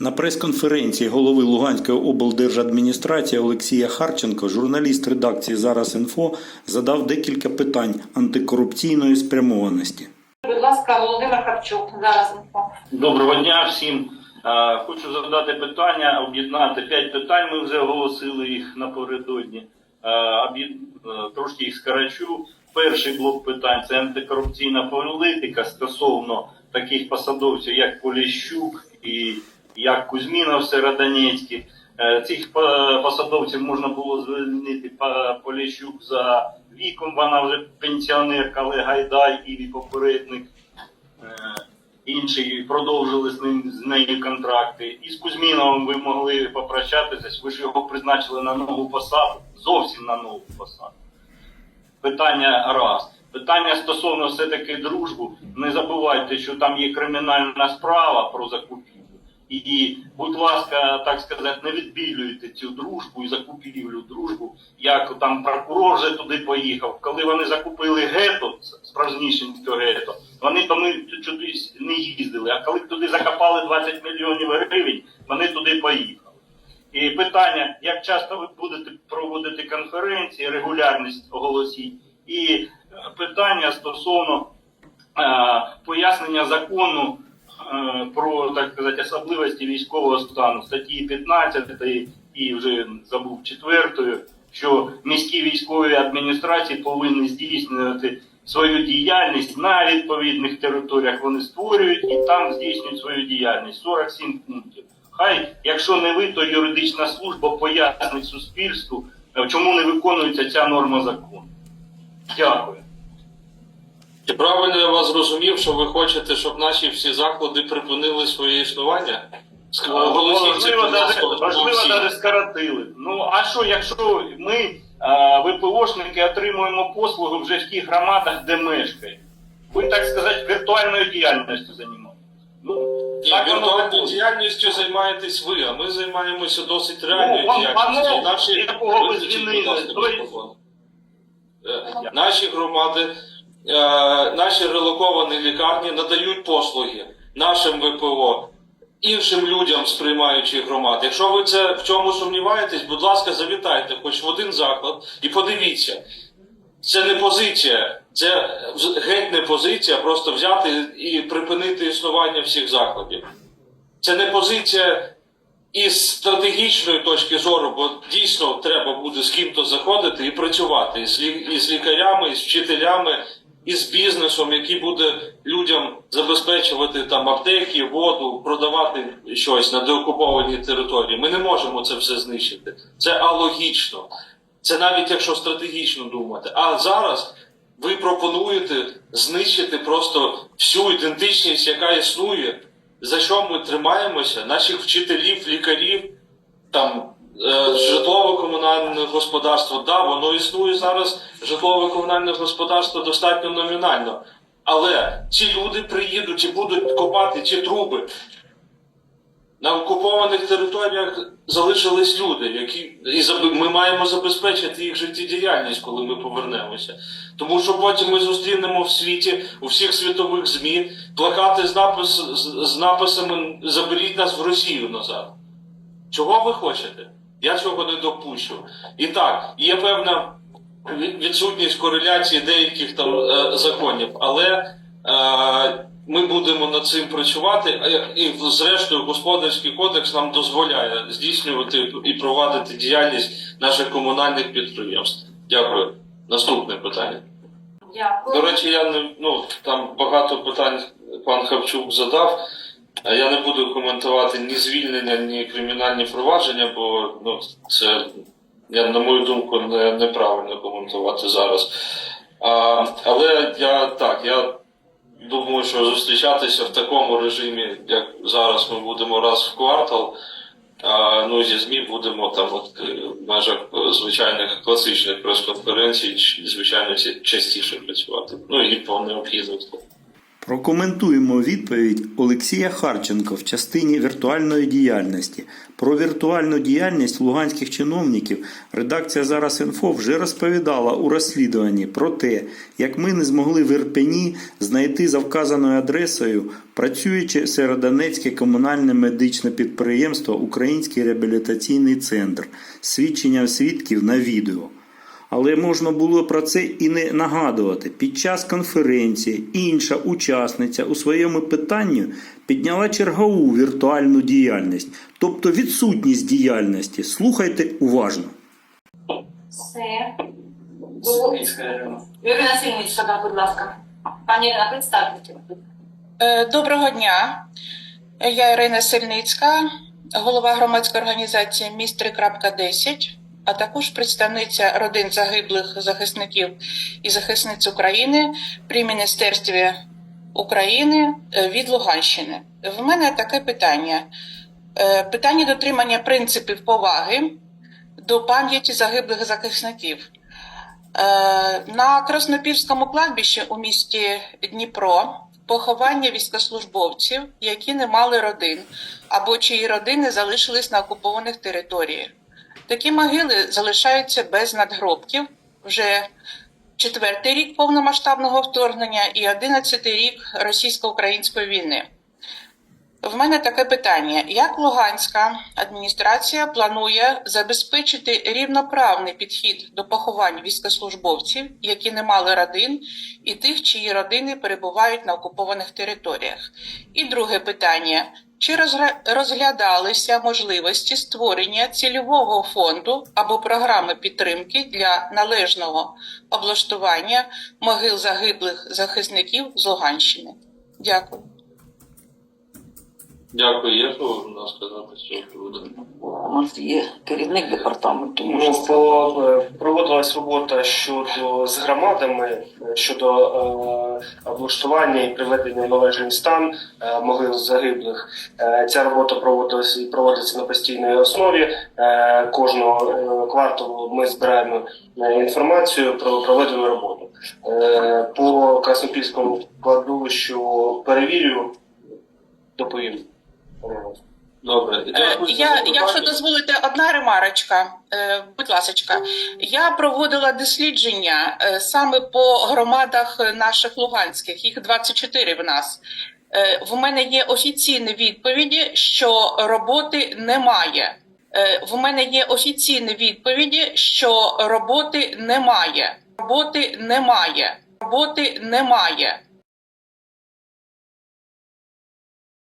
На прес-конференції голови Луганської облдержадміністрації Олексія Харченко журналіст редакції Зараз інфо задав декілька питань антикорупційної спрямованості. Будь ласка, Володимир Харчук, зараз інфо. Доброго дня всім. Хочу задати питання, об'єднати п'ять питань. Ми вже оголосили їх напередодні. Об'єд- Трошки їх скорочу. Перший блок питань це антикорупційна політика стосовно таких посадовців, як Поліщук і як Кузьмінов Середонецький. Е, Цих посадовців можна було звільнити Поліщук за віком. Вона вже пенсіонерка, але Гайдай і попередник. Е, інші продовжили з ним з нею контракти. І з Кузьміновим ви могли попрощатися, ви ж його призначили на нову посаду, зовсім на нову посаду. Питання раз. Питання стосовно все-таки дружбу. Не забувайте, що там є кримінальна справа про закупівлю. І, будь ласка, так сказати, не відбілюйте цю дружбу і закупівлю дружбу, як там прокурор вже туди поїхав. Коли вони закупили гето, справжнішеньке гето, вони туди не їздили. А коли туди закопали 20 мільйонів гривень, вони туди поїхали. І питання, як часто ви будете проводити конференції, регулярність оголосіть, і е, питання стосовно е, пояснення закону про так сказати особливості військового стану статті 15 і вже забув четвертою, що міські військові адміністрації повинні здійснювати свою діяльність на відповідних територіях. Вони створюють і там здійснюють свою діяльність. 47 пунктів. Хай, якщо не ви, то юридична служба пояснить суспільству, е, чому не виконується ця норма закону. Дякую. Чи правильно я вас зрозумів, що ви хочете, щоб наші всі заклади припинили своє існування? Ск- Можливо, можливо, всім. даже скоротили. Ну а що, якщо ми, а, ВПОшники, отримуємо послуги вже в тих громадах, де мешкаємо? Ви, так сказати, віртуальною діяльністю займаєтесь. Ну, Ні, так воно віртуальною діяльністю займаєтесь ви, а ми займаємося досить Ну, реальною вам діяльністю. Наші, якого ви Виключіть, звільнили, ласка, той- мікрофон. Е, Наші громади, наші релоковані лікарні надають послуги нашим ВПО, іншим людям, сприймаючи громад. Якщо ви це в чому сумніваєтесь, будь ласка, завітайте хоч в один заклад і подивіться. Це не позиція, це геть не позиція, просто взяти і припинити існування всіх закладів. Це не позиція із стратегічної точки зору, бо дійсно треба буде з ким-то заходити і працювати і з лікарями, і з вчителями, і з бізнесом, який буде людям забезпечувати там аптеки, воду, продавати щось на деокупованій території. Ми не можемо це все знищити. Це алогічно. Це навіть якщо стратегічно думати. А зараз ви пропонуєте знищити просто всю ідентичність, яка існує, за що ми тримаємося, наших вчителів, лікарів, там житлово-комунальне господарство. Да, воно існує зараз. Житлово-комунальне господарство достатньо номінально. Але ці люди приїдуть і будуть копати ці труби. На окупованих територіях залишились люди, які і ми маємо забезпечити їх життєдіяльність, коли ми повернемося. Тому що потім ми зустрінемо в світі у всіх світових ЗМІ плакати з, напис, з написами Заберіть нас в Росію назад. Чого ви хочете? Я цього не допущу. І так, є певна відсутність кореляції деяких там е, законів, але е, ми будемо над цим працювати, і зрештою господарський кодекс нам дозволяє здійснювати і провадити діяльність наших комунальних підприємств. Дякую. Наступне питання. Дякую. До речі, я не ну там багато питань пан Хавчук задав. Я не буду коментувати ні звільнення, ні кримінальні провадження, бо ну це я, на мою думку, не, неправильно коментувати зараз. А, але я так, я думаю, що зустрічатися в такому режимі, як зараз ми будемо раз в квартал. А, ну, зі ЗМІ будемо там от, е, в межах е, звичайних класичних прес-конференцій, звичайно, частіше працювати. Ну і по необхідності. Прокоментуємо відповідь Олексія Харченко в частині віртуальної діяльності. Про віртуальну діяльність луганських чиновників редакція зараз інфо вже розповідала у розслідуванні про те, як ми не змогли в Ірпені знайти за вказаною адресою працююче Середонецьке комунальне медичне підприємство Український реабілітаційний центр з свідченням свідків на відео. Але можна було про це і не нагадувати. Під час конференції інша учасниця у своєму питанні підняла чергову віртуальну діяльність, тобто відсутність діяльності. Слухайте уважно. Все. Ірина Сильницька, будь ласка. Пані Ірина, представте. Е, Доброго дня. Я Ірина Сельницька, голова громадської організації Міст 3.10, а також представниця родин загиблих захисників і захисниць України при Міністерстві України е, від Луганщини. В мене таке питання: Е, питання дотримання принципів поваги до пам'яті загиблих захисників. Е, На Краснопільському кладбищі у місті Дніпро поховання військовослужбовців, які не мали родин або чиї родини залишились на окупованих територіях. Такі могили залишаються без надгробків вже четвертий рік повномасштабного вторгнення і одинадцятий рік російсько-української війни. В мене таке питання: як Луганська адміністрація планує забезпечити рівноправний підхід до поховань військовослужбовців, які не мали родин, і тих, чиї родини перебувають на окупованих територіях? І друге питання: чи розглядалися можливості створення цільового фонду або програми підтримки для належного облаштування могил загиблих захисників з Луганщини? Дякую. Дякую. Є що сказати цього приводу? У нас є керівник департаменту. Ну, по, е, проводилась робота щодо з громадами е, щодо е, облаштування і приведення в належний стан е, могил загиблих. Е, ця робота проводилась і проводиться на постійній основі. Е, кожного е, кварталу ми збираємо е, інформацію про проведену роботу. Е, по Краснопільському кладовищу перевірю, доповім. Добре. Е, Я, якщо дозволите, одна ремарочка, Е, будь ласка, я проводила дослідження е, саме по громадах наших луганських, їх 24 в нас. В мене є офіційні відповіді, що роботи немає. В мене є офіційні відповіді, що роботи немає. Роботи немає. Роботи немає.